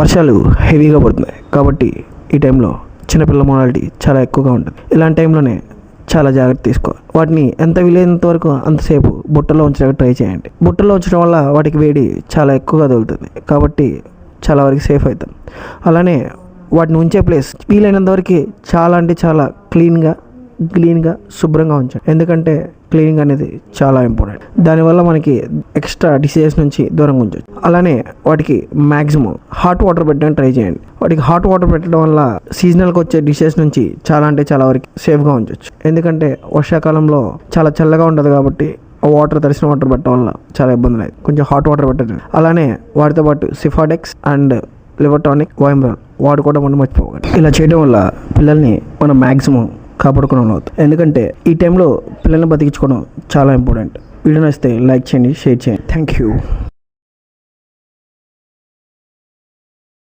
వర్షాలు హెవీగా పడుతున్నాయి. కాబట్టి ఈ టైంలో చిన్నపిల్ల మొరాలిటీ చాలా ఎక్కువగా ఉంటుంది. ఇలాంటి టైంలోనే చాలా జాగ్రత్త తీసుకోవాలి వాటిని ఎంత వీలైనంత వరకు అంతసేపు బుట్టలో ఉంచడానికి ట్రై చేయండి. బుట్టలో ఉంచడం వల్ల వాటికి వేడి చాలా ఎక్కువగా తగులుతుంది. కాబట్టి చాలా వరకు సేఫ్ అవుతాం అలానే వాటిని ఉంచే ప్లేస్ వీలైనంత వరకు చాలా అంటే చాలా క్లీన్గా క్లీన్గా శుభ్రంగా ఉంచండి ఎందుకంటే క్లీనింగ్ అనేది చాలా ఇంపార్టెంట్. దానివల్ల మనకి ఎక్స్ట్రా డిసీజెస్ నుంచి దూరంగా ఉంచవచ్చు అలానే వాటికి మ్యాక్సిమం హాట్ వాటర్ పెట్టడానికి ట్రై చేయండి. వాటికి హాట్ వాటర్ పెట్టడం వల్ల సీజనల్గా వచ్చే డిషెస్ నుంచి చాలా అంటే చాలా వరకు సేఫ్గా ఉంచవచ్చు ఎందుకంటే వర్షాకాలంలో చాలా చల్లగా ఉంటుంది కాబట్టి ఆ వాటర్ తడిసిన వాటర్ పెట్టడం వల్ల చాలా ఇబ్బందులు అయ్యాయి కొంచెం హాట్ వాటర్ పెట్టండి. అలానే వాటితో పాటు సిఫాడెక్స్ అండ్ లివర్టానిక్ వైమ్రాల్ వాడుకోవడం మనం మర్చిపోకండి. ఇలా చేయడం వల్ల పిల్లల్ని మనం మ్యాక్సిమం కాపాడుకునే అవుతుంది ఎందుకంటే ఈ టైంలో పిల్లల్ని బతికించుకోవడం చాలా ఇంపార్టెంట్. వీడియో నచ్చితే లైక్ చేయండి షేర్ చేయండి. Thank you.